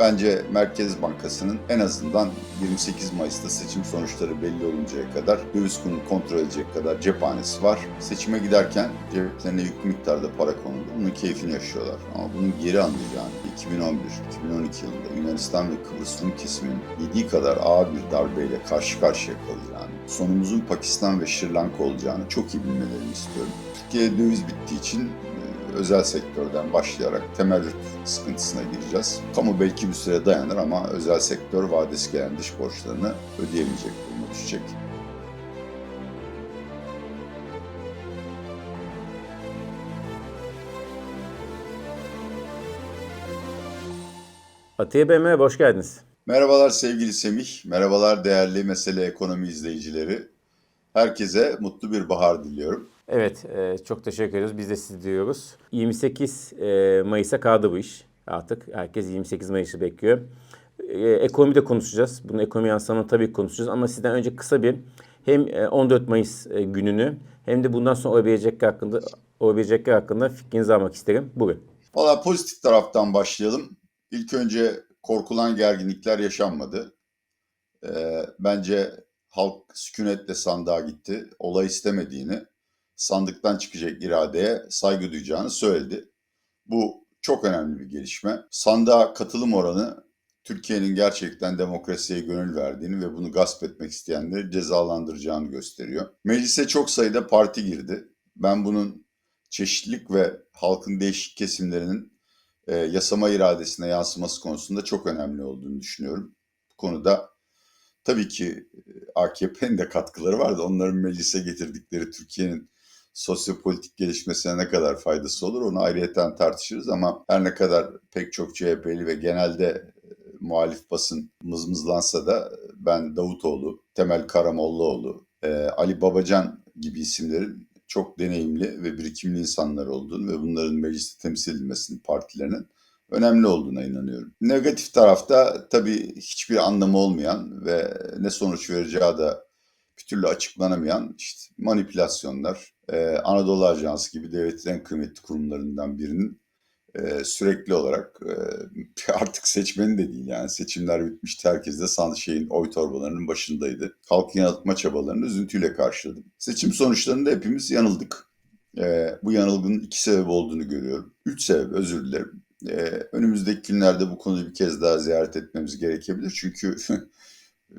Bence Merkez Bankası'nın en azından 28 Mayıs'ta seçim sonuçları belli oluncaya kadar döviz kurunu kontrol edecek kadar cephanesi var. Seçime giderken ceplerine yüklü miktarda para konuldu. Bunun keyfini yaşıyorlar. Ama bunun geri alınacağını 2011-2012 yılında Yunanistan ve Kıbrıs Rum kesiminin yediği kadar ağır bir darbeyle karşı karşıya kalacağını, sonumuzun Pakistan ve Sri Lanka olacağını çok iyi bilmelerini istiyorum. Türkiye döviz bittiği için özel sektörden başlayarak temerrüt sıkıntısına gireceğiz. Kamu belki bir süre dayanır ama özel sektör vadesi gelen dış borçlarını ödeyemeyecek duruma düşecek. Atiye Bey merhaba, hoş geldiniz. Merhabalar sevgili Semih, merhabalar değerli Mesele Ekonomi izleyicileri. Herkese mutlu bir bahar diliyorum. Evet, e, çok teşekkür ediyoruz. Biz de sizi diliyoruz. 28 e, Mayıs'a kaldı bu iş. Artık herkes 28 Mayıs'ı bekliyor. E, ekonomi de konuşacağız. Bunu ekonomi yansımanı tabii konuşacağız. Ama sizden önce kısa bir hem e, 14 Mayıs e, gününü hem de bundan sonra olabilecekler hakkında olabilecekler hakkında fikrinizi almak isterim. Bugün. Valla pozitif taraftan başlayalım. İlk önce korkulan gerginlikler yaşanmadı. Ee, bence halk sükunetle sandığa gitti. Olay istemediğini, sandıktan çıkacak iradeye saygı duyacağını söyledi. Bu çok önemli bir gelişme. Sandığa katılım oranı Türkiye'nin gerçekten demokrasiye gönül verdiğini ve bunu gasp etmek isteyenleri cezalandıracağını gösteriyor. Meclise çok sayıda parti girdi. Ben bunun çeşitlilik ve halkın değişik kesimlerinin e, yasama iradesine yansıması konusunda çok önemli olduğunu düşünüyorum. Bu konuda tabii ki e, AKP'nin de katkıları vardı. Onların meclise getirdikleri Türkiye'nin sosyopolitik gelişmesine ne kadar faydası olur onu ayrıyeten tartışırız ama her ne kadar pek çok CHP'li ve genelde e, muhalif basın mızmızlansa da ben Davutoğlu, Temel Karamollaoğlu, e, Ali Babacan gibi isimlerin çok deneyimli ve birikimli insanlar olduğunu ve bunların mecliste temsil edilmesinin partilerinin önemli olduğuna inanıyorum. Negatif tarafta tabii hiçbir anlamı olmayan ve ne sonuç vereceği da bir türlü açıklanamayan işte manipülasyonlar, ee, Anadolu Ajansı gibi devletin en kıymetli kurumlarından birinin e, sürekli olarak e, artık seçmeni de değil yani seçimler bitmişti herkes de sandık şeyin oy torbalarının başındaydı. Halkı yanıltma çabalarını üzüntüyle karşıladım. Seçim sonuçlarında hepimiz yanıldık. E, bu yanılgının iki sebep olduğunu görüyorum. Üç sebep özür dilerim. E, önümüzdeki günlerde bu konuyu bir kez daha ziyaret etmemiz gerekebilir. Çünkü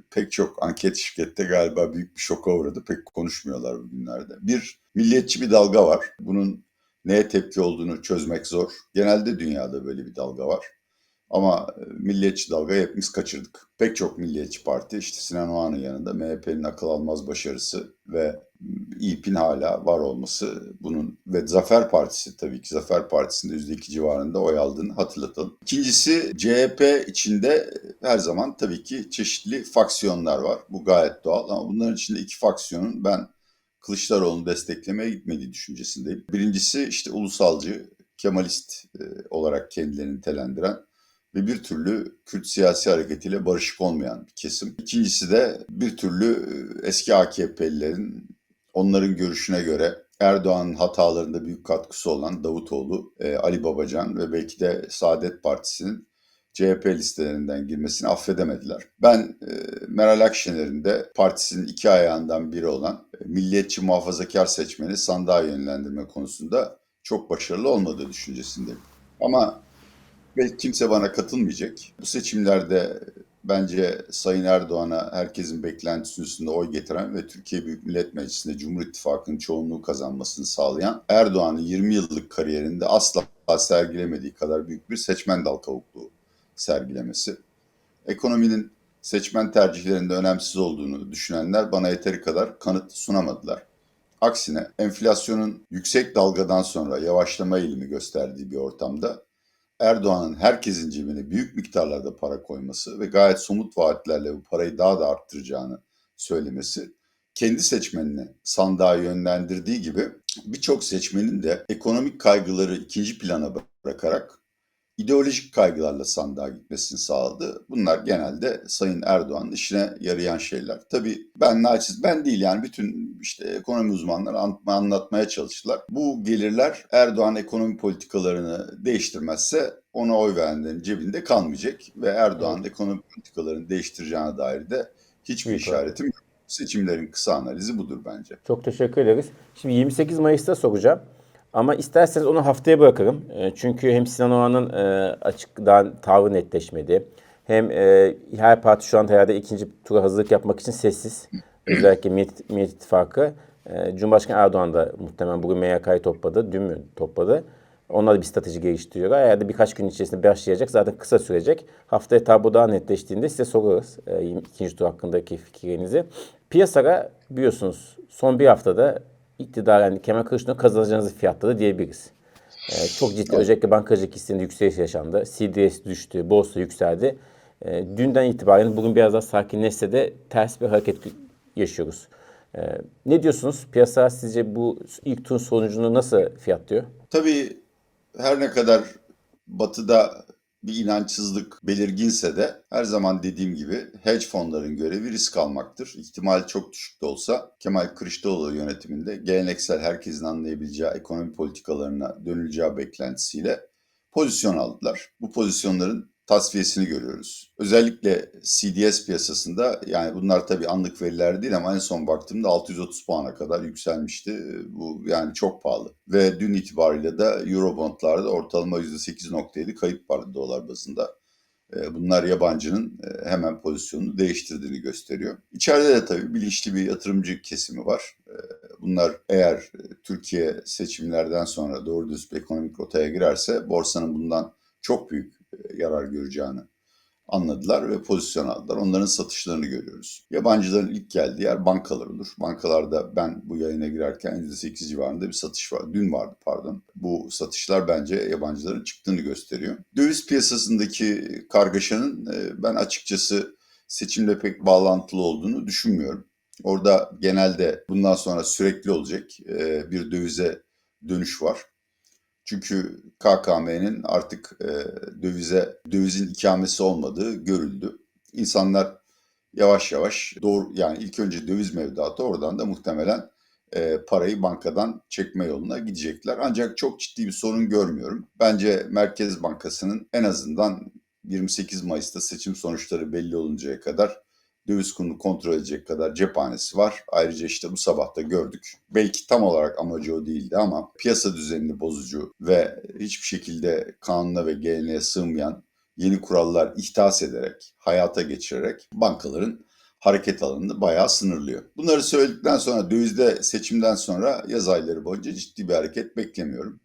pek çok anket şirkette galiba büyük bir şoka uğradı. Pek konuşmuyorlar bugünlerde. Bir, milliyetçi bir dalga var. Bunun neye tepki olduğunu çözmek zor. Genelde dünyada böyle bir dalga var. Ama e, milliyetçi dalgayı hepimiz kaçırdık. Pek çok milliyetçi parti işte Sinan Oğan'ın yanında MHP'nin akıl almaz başarısı ve İYİP'in hala var olması bunun ve Zafer Partisi tabii ki Zafer Partisi'nde %2 civarında oy aldığını hatırlatalım. İkincisi CHP içinde her zaman tabii ki çeşitli faksiyonlar var. Bu gayet doğal ama bunların içinde iki faksiyonun ben Kılıçdaroğlu'nu desteklemeye gitmediği düşüncesindeyim. Birincisi işte ulusalcı, Kemalist olarak kendilerini nitelendiren ve bir türlü Kürt siyasi hareketiyle barışık olmayan bir kesim. İkincisi de bir türlü e, eski AKP'lilerin onların görüşüne göre Erdoğan'ın hatalarında büyük katkısı olan Davutoğlu, e, Ali Babacan ve belki de Saadet Partisi'nin CHP listelerinden girmesini affedemediler. Ben e, Meral Akşener'in de partisinin iki ayağından biri olan milliyetçi muhafazakar seçmeni sandığa yönlendirme konusunda çok başarılı olmadığı düşüncesindeyim. Ama belki kimse bana katılmayacak. Bu seçimlerde bence Sayın Erdoğan'a herkesin beklentisi üstünde oy getiren ve Türkiye Büyük Millet Meclisi'nde Cumhur İttifakı'nın çoğunluğu kazanmasını sağlayan Erdoğan'ın 20 yıllık kariyerinde asla sergilemediği kadar büyük bir seçmen dal kavukluğu sergilemesi. Ekonominin seçmen tercihlerinde önemsiz olduğunu düşünenler bana yeteri kadar kanıt sunamadılar. Aksine enflasyonun yüksek dalgadan sonra yavaşlama eğilimi gösterdiği bir ortamda Erdoğan'ın herkesin cebine büyük miktarlarda para koyması ve gayet somut vaatlerle bu parayı daha da arttıracağını söylemesi kendi seçmenini sandığa yönlendirdiği gibi birçok seçmenin de ekonomik kaygıları ikinci plana bırakarak ideolojik kaygılarla sandığa gitmesini sağladı. Bunlar genelde Sayın Erdoğan'ın işine yarayan şeyler. Tabii ben naçiz, ben değil yani bütün işte ekonomi uzmanları anlatmaya çalıştılar. Bu gelirler Erdoğan ekonomi politikalarını değiştirmezse ona oy verenlerin cebinde kalmayacak ve Erdoğan'ın ekonomi politikalarını değiştireceğine dair de hiçbir işaretim yok. Seçimlerin kısa analizi budur bence. Çok teşekkür ederiz. Şimdi 28 Mayıs'ta soracağım. Ama isterseniz onu haftaya bırakırım. E, Çünkü hem Sinan Oğan'ın e, açıktan tavrı netleşmedi. Hem e, her parti şu anda herhalde ikinci tura hazırlık yapmak için sessiz. Özellikle Millet, Millet İttifakı. E, Cumhurbaşkanı Erdoğan da muhtemelen bugün MYK'yı topladı. Dün mü topladı? Onlar da bir strateji geliştiriyorlar. Herhalde birkaç gün içerisinde başlayacak. Zaten kısa sürecek. Haftaya tablo daha netleştiğinde size sorarız. E, ikinci tur hakkındaki fikirlerinizi. Piyasada biliyorsunuz son bir haftada iktidaren Kemal Kılıçdaroğlu kazanacağınızı fiyatladı diyebiliriz. Ee, çok ciddi özellikle bankacılık hissinde yükseliş yaşandı. CDS düştü, borsa yükseldi. Ee, dünden itibaren bugün biraz daha sakinleşse de ters bir hareket yaşıyoruz. Ee, ne diyorsunuz? Piyasa sizce bu ilk turun sonucunu nasıl fiyatlıyor? Tabii her ne kadar batıda bir inançsızlık belirginse de her zaman dediğim gibi hedge fonların görevi risk almaktır. İhtimal çok düşük de olsa Kemal Kılıçdaroğlu yönetiminde geleneksel herkesin anlayabileceği ekonomi politikalarına dönüleceği beklentisiyle pozisyon aldılar. Bu pozisyonların tasfiyesini görüyoruz. Özellikle CDS piyasasında yani bunlar tabii anlık veriler değil ama en son baktığımda 630 puana kadar yükselmişti. Bu yani çok pahalı. Ve dün itibariyle de Eurobondlarda ortalama %8.7 kayıp vardı dolar bazında. E, Bunlar yabancının e, hemen pozisyonunu değiştirdiğini gösteriyor. İçeride de tabii bilinçli bir yatırımcı kesimi var. E, Bunlar eğer Türkiye seçimlerden sonra doğru düz bir ekonomik rotaya girerse borsanın bundan çok büyük yarar göreceğini anladılar ve pozisyon aldılar. Onların satışlarını görüyoruz. Yabancıların ilk geldiği yer bankalar olur. Bankalarda ben bu yayına girerken %8 civarında bir satış var. Dün vardı pardon. Bu satışlar bence yabancıların çıktığını gösteriyor. Döviz piyasasındaki kargaşanın e, ben açıkçası seçimle pek bağlantılı olduğunu düşünmüyorum. Orada genelde bundan sonra sürekli olacak e, bir dövize dönüş var. Çünkü KKM'nin artık e, dövize dövizin ikamesi olmadığı görüldü. İnsanlar yavaş yavaş doğru yani ilk önce döviz mevduatı oradan da muhtemelen e, parayı bankadan çekme yoluna gidecekler. Ancak çok ciddi bir sorun görmüyorum. Bence Merkez Bankası'nın en azından 28 Mayıs'ta seçim sonuçları belli oluncaya kadar döviz kurunu kontrol edecek kadar cephanesi var. Ayrıca işte bu sabah da gördük. Belki tam olarak amacı o değildi ama piyasa düzenini bozucu ve hiçbir şekilde kanuna ve geleneğe sığmayan yeni kurallar ihdas ederek, hayata geçirerek bankaların hareket alanını bayağı sınırlıyor. Bunları söyledikten sonra dövizde seçimden sonra yaz ayları boyunca ciddi bir hareket beklemiyorum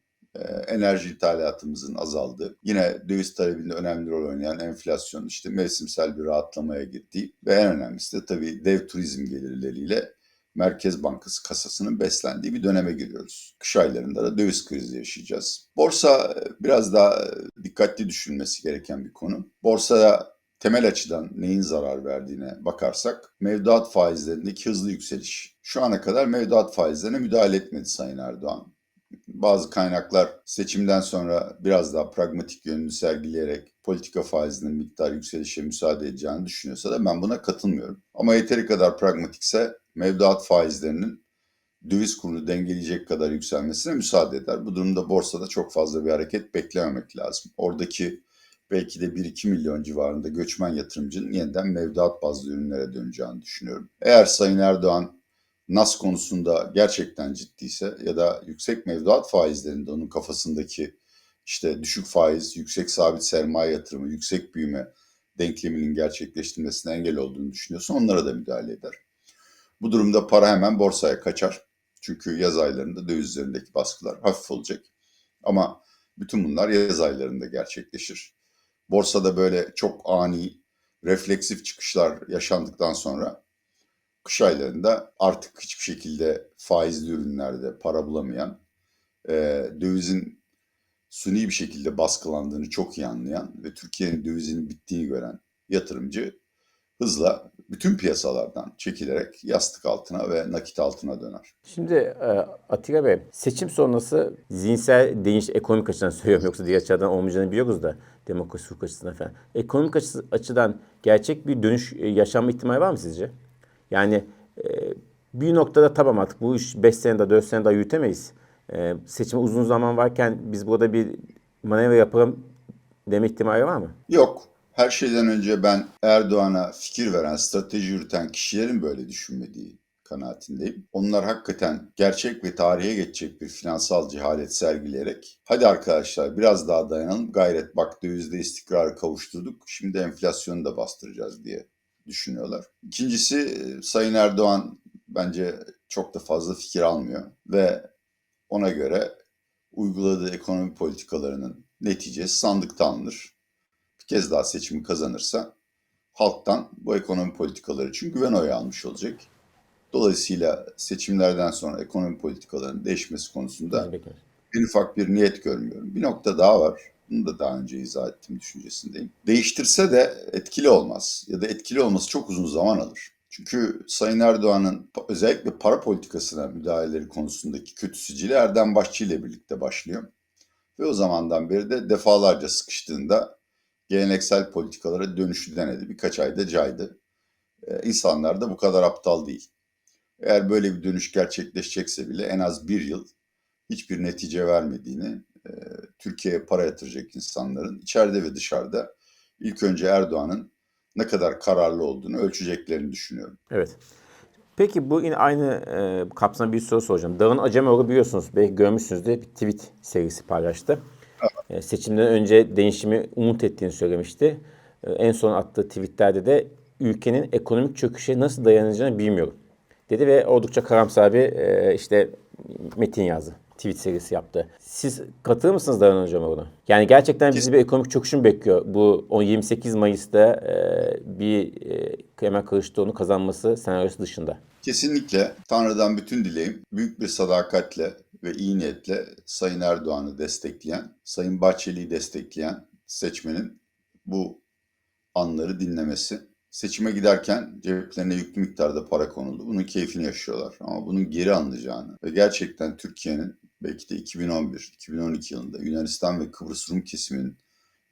enerji ithalatımızın azaldığı, yine döviz talebinde önemli rol oynayan enflasyon işte mevsimsel bir rahatlamaya girdiği ve en önemlisi de tabii dev turizm gelirleriyle Merkez Bankası kasasının beslendiği bir döneme giriyoruz. Kış aylarında da döviz krizi yaşayacağız. Borsa e, biraz daha e, dikkatli düşünülmesi gereken bir konu. Borsaya temel açıdan neyin zarar verdiğine bakarsak mevduat faizlerindeki hızlı yükseliş. Şu ana kadar mevduat faizlerine müdahale etmedi Sayın Erdoğan bazı kaynaklar seçimden sonra biraz daha pragmatik yönünü sergileyerek politika faizinin miktar yükselişe müsaade edeceğini düşünüyorsa da ben buna katılmıyorum. Ama yeteri kadar pragmatikse mevduat faizlerinin döviz kurunu dengeleyecek kadar yükselmesine müsaade eder. Bu durumda borsada çok fazla bir hareket beklememek lazım. Oradaki belki de 1-2 milyon civarında göçmen yatırımcının yeniden mevduat bazlı ürünlere döneceğini düşünüyorum. Eğer Sayın Erdoğan NAS konusunda gerçekten ciddiyse ya da yüksek mevduat faizlerinde onun kafasındaki işte düşük faiz, yüksek sabit sermaye yatırımı, yüksek büyüme denkleminin gerçekleştirilmesine engel olduğunu düşünüyorsa onlara da müdahale eder. Bu durumda para hemen borsaya kaçar. Çünkü yaz aylarında döviz üzerindeki baskılar hafif olacak. Ama bütün bunlar yaz aylarında gerçekleşir. Borsada böyle çok ani, refleksif çıkışlar yaşandıktan sonra kış aylarında artık hiçbir şekilde faizli ürünlerde para bulamayan, e, dövizin suni bir şekilde baskılandığını çok iyi anlayan ve Türkiye'nin dövizinin bittiğini gören yatırımcı hızla bütün piyasalardan çekilerek yastık altına ve nakit altına döner. Şimdi e, Atilla Bey, seçim sonrası zihinsel değiş ekonomik açıdan söylüyorum yoksa diğer açıdan olmayacağını biliyoruz da demokrasi hukuk açısından falan. Ekonomik açı- açıdan gerçek bir dönüş e, yaşanma ihtimali var mı sizce? Yani e, bir noktada tamam artık bu iş 5 sene daha 4 sene daha yürütemeyiz. E, seçime uzun zaman varken biz burada bir manevra yapalım deme ihtimali var mı? Yok. Her şeyden önce ben Erdoğan'a fikir veren, strateji yürüten kişilerin böyle düşünmediği kanaatindeyim. Onlar hakikaten gerçek ve tarihe geçecek bir finansal cehalet sergileyerek hadi arkadaşlar biraz daha dayanalım gayret bak dövizde istikrarı kavuşturduk şimdi enflasyonu da bastıracağız diye düşünüyorlar. İkincisi e, Sayın Erdoğan bence çok da fazla fikir almıyor ve ona göre uyguladığı ekonomi politikalarının neticesi sandıkta alınır. Bir kez daha seçimi kazanırsa halktan bu ekonomi politikaları için güven oyu almış olacak. Dolayısıyla seçimlerden sonra ekonomi politikalarının değişmesi konusunda en ufak bir niyet görmüyorum. Bir nokta daha var. Bunu da daha önce izah ettiğim düşüncesindeyim. Değiştirse de etkili olmaz. Ya da etkili olması çok uzun zaman alır. Çünkü Sayın Erdoğan'ın özellikle para politikasına müdahaleleri konusundaki kötü sicili Erdem Başçı ile birlikte başlıyor. Ve o zamandan beri de defalarca sıkıştığında geleneksel politikalara dönüşü denedi. Birkaç ayda caydı. Ee, insanlar da bu kadar aptal değil. Eğer böyle bir dönüş gerçekleşecekse bile en az bir yıl hiçbir netice vermediğini, e, Türkiye'ye para yatıracak insanların içeride ve dışarıda ilk önce Erdoğan'ın ne kadar kararlı olduğunu ölçeceklerini düşünüyorum. Evet. Peki bu yine aynı e, kapsamda bir soru soracağım. Dağın Acemoğlu biliyorsunuz belki görmüşsünüzdür bir tweet serisi paylaştı. E, seçimden önce değişimi umut ettiğini söylemişti. E, en son attığı tweetlerde de ülkenin ekonomik çöküşe nasıl dayanacağını bilmiyorum dedi ve oldukça karamsar bir e, işte metin yazdı. Tweet serisi yaptı. Siz katılır mısınız Dayan Hocam ona? Yani gerçekten bizi bir ekonomik çöküş mü bekliyor? Bu o 28 Mayıs'ta e, bir e, Kemal Kılıçdaroğlu kazanması senaryosu dışında. Kesinlikle Tanrı'dan bütün dileğim büyük bir sadakatle ve iyi niyetle Sayın Erdoğan'ı destekleyen, Sayın Bahçeli'yi destekleyen seçmenin bu anları dinlemesi. Seçime giderken ceplerine yüklü miktarda para konuldu. Bunun keyfini yaşıyorlar. Ama bunun geri alınacağını ve gerçekten Türkiye'nin belki de 2011-2012 yılında Yunanistan ve Kıbrıs Rum kesiminin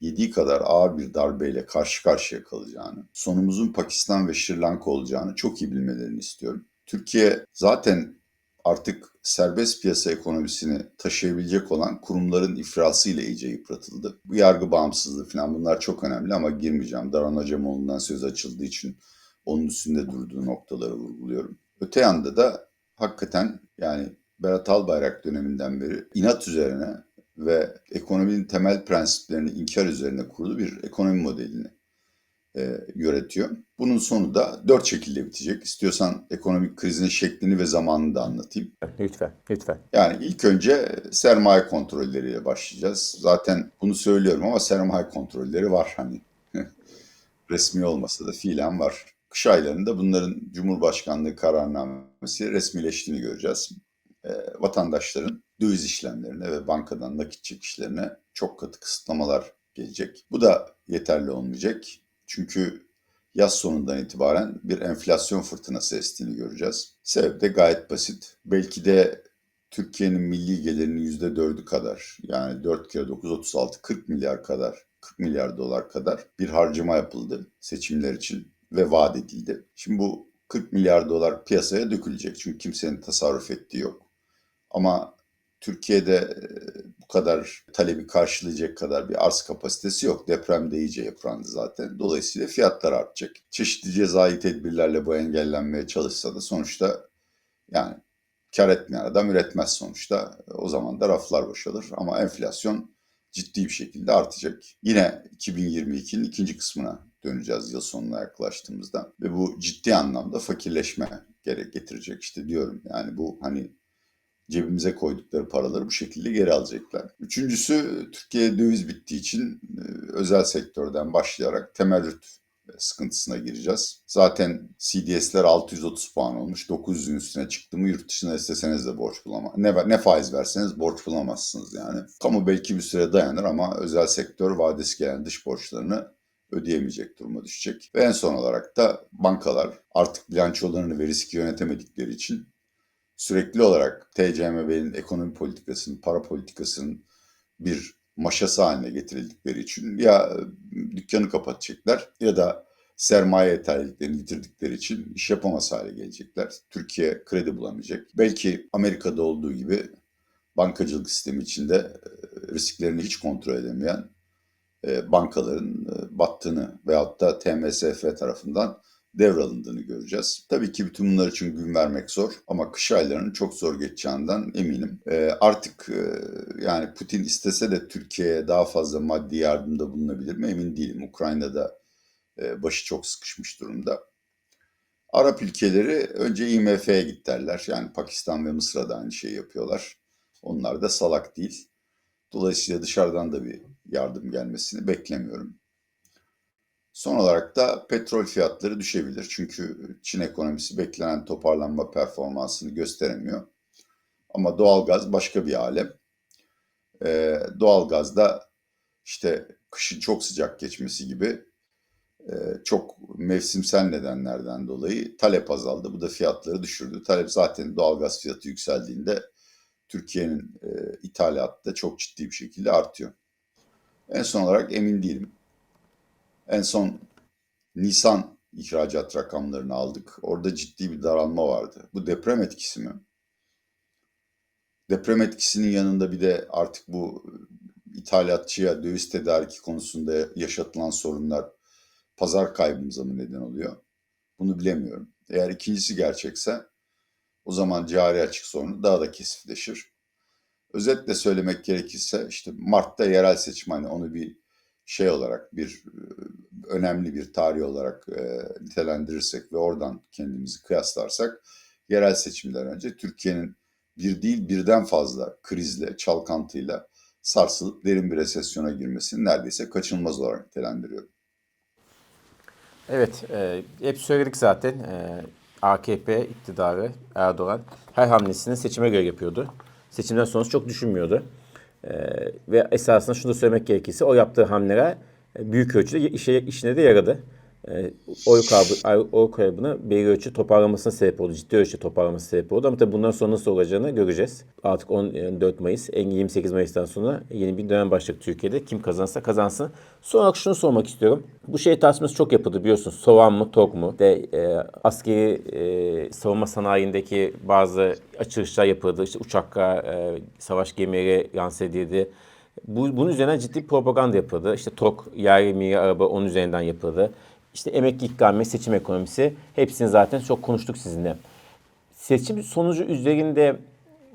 yediği kadar ağır bir darbeyle karşı karşıya kalacağını, sonumuzun Pakistan ve Sri Lanka olacağını çok iyi bilmelerini istiyorum. Türkiye zaten artık serbest piyasa ekonomisini taşıyabilecek olan kurumların ifrasıyla iyice yıpratıldı. Bu yargı bağımsızlığı falan bunlar çok önemli ama girmeyeceğim. Daran Acemoğlu'ndan söz açıldığı için onun üstünde durduğu noktaları vurguluyorum. Öte yanda da hakikaten yani Berat Albayrak döneminden beri inat üzerine ve ekonominin temel prensiplerini inkar üzerine kurulu bir ekonomi modelini e, yönetiyor. Bunun sonu da dört şekilde bitecek. İstiyorsan ekonomik krizin şeklini ve zamanını da anlatayım. Lütfen, lütfen. Yani ilk önce sermaye kontrolleriyle başlayacağız. Zaten bunu söylüyorum ama sermaye kontrolleri var hani. Resmi olmasa da fiilen var. Kış aylarında bunların Cumhurbaşkanlığı kararnamesi resmileştiğini göreceğiz. E, vatandaşların döviz işlemlerine ve bankadan nakit çekişlerine çok katı kısıtlamalar gelecek. Bu da yeterli olmayacak. Çünkü yaz sonundan itibaren bir enflasyon fırtınası estiğini göreceğiz. Sebep de gayet basit. Belki de Türkiye'nin milli gelirinin %4'ü kadar yani 4 kere 9 36 40 milyar kadar 40 milyar dolar kadar bir harcama yapıldı seçimler için ve vaat edildi. Şimdi bu 40 milyar dolar piyasaya dökülecek çünkü kimsenin tasarruf ettiği yok. Ama Türkiye'de e, bu kadar talebi karşılayacak kadar bir arz kapasitesi yok. Depremde iyice yıprandı zaten. Dolayısıyla fiyatlar artacak. Çeşitli cezai tedbirlerle bu engellenmeye çalışsa da sonuçta yani kar etmeyen adam üretmez sonuçta. O zaman da raflar boşalır. Ama enflasyon ciddi bir şekilde artacak. Yine 2022'nin ikinci kısmına döneceğiz yıl sonuna yaklaştığımızda. Ve bu ciddi anlamda fakirleşme gerek getirecek işte diyorum. Yani bu hani cebimize koydukları paraları bu şekilde geri alacaklar. Üçüncüsü Türkiye döviz bittiği için e, özel sektörden başlayarak temerrüt sıkıntısına gireceğiz. Zaten CDS'ler 630 puan olmuş. 900'ün üstüne çıktı mı yurt dışına isteseniz de borç bulamaz. Ne, ne faiz verseniz borç bulamazsınız yani. Kamu belki bir süre dayanır ama özel sektör vadesi gelen dış borçlarını ödeyemeyecek duruma düşecek. Ve en son olarak da bankalar artık bilançolarını ve riski yönetemedikleri için sürekli olarak TCMB'nin ekonomi politikasının, para politikasının bir maşası haline getirildikleri için ya dükkanı kapatacaklar ya da sermaye yeterliliklerini yitirdikleri için iş yapamaz hale gelecekler. Türkiye kredi bulamayacak. Belki Amerika'da olduğu gibi bankacılık sistemi içinde risklerini hiç kontrol edemeyen e, bankaların e, battığını veyahut da TMSF tarafından devralındığını göreceğiz. Tabii ki bütün bunlar için gün vermek zor ama kış aylarının çok zor geçeceğinden eminim. E, artık e, yani Putin istese de Türkiye'ye daha fazla maddi yardımda bulunabilir mi emin değilim. Ukrayna'da e, başı çok sıkışmış durumda. Arap ülkeleri önce IMF'ye git derler. Yani Pakistan ve Mısır'a da aynı şeyi yapıyorlar. Onlar da salak değil. Dolayısıyla dışarıdan da bir yardım gelmesini beklemiyorum. Son olarak da petrol fiyatları düşebilir. Çünkü Çin ekonomisi beklenen toparlanma performansını gösteremiyor. Ama doğalgaz başka bir alem. Ee, doğalgazda işte kışın çok sıcak geçmesi gibi e, çok mevsimsel nedenlerden dolayı talep azaldı. Bu da fiyatları düşürdü. Talep zaten doğalgaz fiyatı yükseldiğinde Türkiye'nin e, ithalatı da çok ciddi bir şekilde artıyor. En son olarak emin değilim. En son Nisan ihracat rakamlarını aldık. Orada ciddi bir daralma vardı. Bu deprem etkisi mi? Deprem etkisinin yanında bir de artık bu ithalatçıya döviz tedariki konusunda yaşatılan sorunlar pazar kaybımıza mı neden oluyor? Bunu bilemiyorum. Eğer ikincisi gerçekse o zaman cari açık sorunu daha da kesifleşir. Özetle söylemek gerekirse işte Mart'ta yerel seçim hani onu bir şey olarak bir önemli bir tarih olarak e, nitelendirirsek ve oradan kendimizi kıyaslarsak yerel seçimler önce Türkiye'nin bir değil birden fazla krizle, çalkantıyla sarsılıp derin bir resesyona girmesini neredeyse kaçınılmaz olarak nitelendiriyorum. Evet, e, hep söyledik zaten. E, AKP iktidarı Erdoğan her hamlesini seçime göre yapıyordu. Seçimden sonra çok düşünmüyordu. E, ve esasında şunu da söylemek gerekirse o yaptığı hamleler e, büyük ölçüde işe, işine de yaradı. E, oy, kaybı, oy kaybını belli ölçü toparlamasına sebep oldu. Ciddi ölçüde toparlamasına sebep oldu. Ama tabii bundan sonra nasıl olacağını göreceğiz. Artık 14 Mayıs, en 28 Mayıs'tan sonra yeni bir dönem başlayacak Türkiye'de. Kim kazansa kazansın. Son olarak şunu sormak istiyorum. Bu şey tartışması çok yapıldı biliyorsunuz. Soğan mı, tok mu? De, e, askeri e, savunma sanayindeki bazı açılışlar yapıldı. İşte uçaklar, e, savaş gemileri lanse edildi. Bu, bunun üzerine ciddi propaganda yapıldı. İşte TOK, yerli milli araba onun üzerinden yapıldı. İşte emekli ikramiye, seçim ekonomisi hepsini zaten çok konuştuk sizinle. Seçim sonucu üzerinde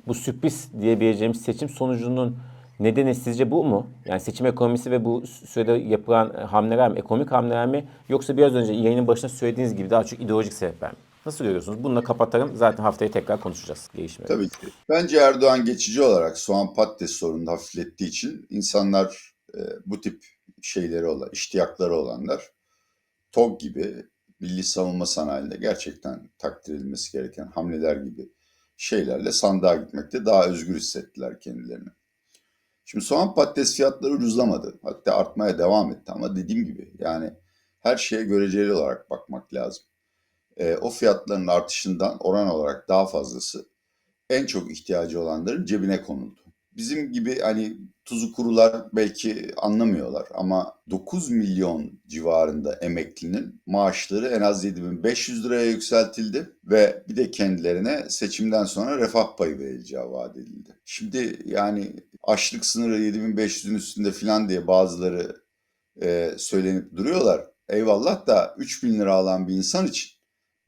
bu sürpriz diyebileceğimiz seçim sonucunun nedeni sizce bu mu? Yani seçim ekonomisi ve bu sürede yapılan hamleler mi, ekonomik hamleler mi? Yoksa biraz önce yayının başında söylediğiniz gibi daha çok ideolojik sebepler mi? Nasıl görüyorsunuz? Bununla kapatalım. Zaten haftaya tekrar konuşacağız gelişmeleri. Tabii ki. Bence Erdoğan geçici olarak soğan patates sorununu hafiflettiği için insanlar e, bu tip şeyleri olan, iştiyakları olanlar TOG gibi milli savunma sanayinde gerçekten takdir edilmesi gereken hamleler gibi şeylerle sandığa gitmekte daha özgür hissettiler kendilerini. Şimdi soğan patates fiyatları ucuzlamadı. Hatta artmaya devam etti ama dediğim gibi yani her şeye göreceli olarak bakmak lazım. E, o fiyatların artışından oran olarak daha fazlası en çok ihtiyacı olanların cebine konuldu. Bizim gibi hani tuzu kurular belki anlamıyorlar ama 9 milyon civarında emeklinin maaşları en az 7500 liraya yükseltildi ve bir de kendilerine seçimden sonra refah payı verileceği vaat edildi. Şimdi yani açlık sınırı 7500'ün üstünde filan diye bazıları e, söylenip duruyorlar. Eyvallah da 3000 lira alan bir insan için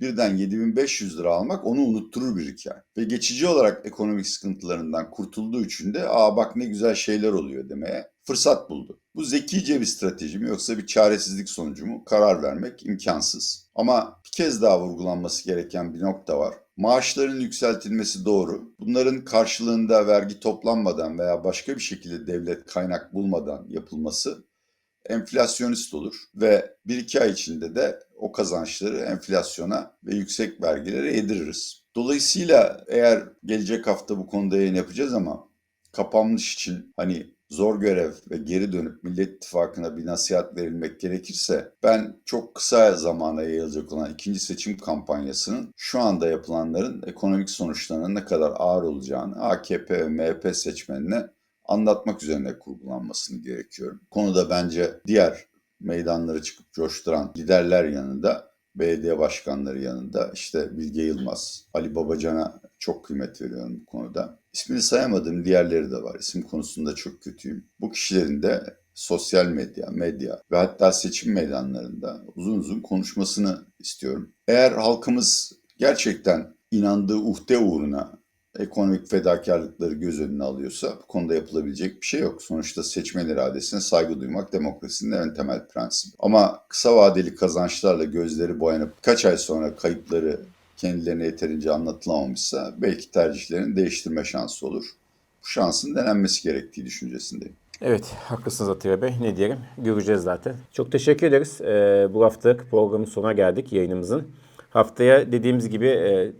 birden 7500 lira almak onu unutturur bir hikaye. Ve geçici olarak ekonomik sıkıntılarından kurtulduğu için de aa bak ne güzel şeyler oluyor demeye fırsat buldu. Bu zekice bir strateji mi yoksa bir çaresizlik sonucu mu karar vermek imkansız. Ama bir kez daha vurgulanması gereken bir nokta var. Maaşların yükseltilmesi doğru. Bunların karşılığında vergi toplanmadan veya başka bir şekilde devlet kaynak bulmadan yapılması enflasyonist olur ve bir iki ay içinde de o kazançları enflasyona ve yüksek vergilere yediririz. Dolayısıyla eğer gelecek hafta bu konuda yayın yapacağız ama kapanmış için hani zor görev ve geri dönüp Millet İttifakı'na bir nasihat verilmek gerekirse ben çok kısa zamana yayılacak olan ikinci seçim kampanyasının şu anda yapılanların ekonomik sonuçlarının ne kadar ağır olacağını AKP ve MHP seçmenine anlatmak üzerine kurgulanmasını gerekiyor. Konuda bence diğer meydanları çıkıp coşturan liderler yanında, belediye başkanları yanında işte Bilge Yılmaz, Ali Babacan'a çok kıymet veriyorum bu konuda. İsmini sayamadığım diğerleri de var. İsim konusunda çok kötüyüm. Bu kişilerin de sosyal medya, medya ve hatta seçim meydanlarında uzun uzun konuşmasını istiyorum. Eğer halkımız gerçekten inandığı uhde uğruna ekonomik fedakarlıkları göz önüne alıyorsa bu konuda yapılabilecek bir şey yok. Sonuçta seçmen iradesine saygı duymak demokrasinin en temel prensibi. Ama kısa vadeli kazançlarla gözleri boyanıp kaç ay sonra kayıpları kendilerine yeterince anlatılamamışsa belki tercihlerini değiştirme şansı olur. Bu şansın denenmesi gerektiği düşüncesindeyim. Evet, haklısınız Atilla Bey. Ne diyelim? Göreceğiz zaten. Çok teşekkür ederiz. Ee, bu haftalık programın sonuna geldik yayınımızın. Haftaya dediğimiz gibi e,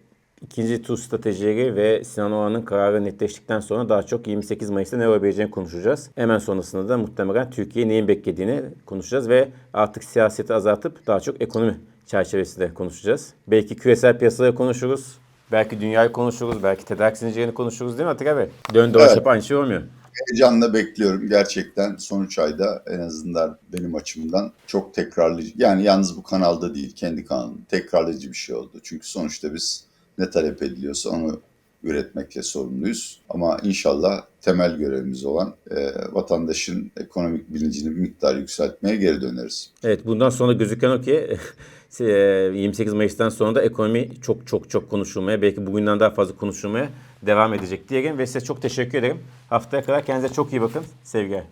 ikinci tur stratejileri ve Sinan Oğan'ın kararı netleştikten sonra daha çok 28 Mayıs'ta ne olabileceğini konuşacağız. Hemen sonrasında da muhtemelen Türkiye neyin beklediğini konuşacağız ve artık siyaseti azaltıp daha çok ekonomi çerçevesinde konuşacağız. Belki küresel piyasaları konuşuruz. Belki dünyayı konuşuruz. Belki tedarik zincirini konuşuruz değil mi Atilla Bey? Dön dolaş Evet. aynı şey olmuyor. Heyecanla bekliyorum. Gerçekten son üç ayda en azından benim açımdan çok tekrarlayıcı. Yani yalnız bu kanalda değil, kendi kanalım. Tekrarlayıcı bir şey oldu. Çünkü sonuçta biz ne talep ediliyorsa onu üretmekle sorumluyuz. Ama inşallah temel görevimiz olan e, vatandaşın ekonomik bilincini bir miktar yükseltmeye geri döneriz. Evet bundan sonra gözüken o ki e, 28 Mayıs'tan sonra da ekonomi çok çok çok konuşulmaya belki bugünden daha fazla konuşulmaya devam edecek diyelim ve size çok teşekkür ederim. Haftaya kadar kendinize çok iyi bakın. Sevgiler.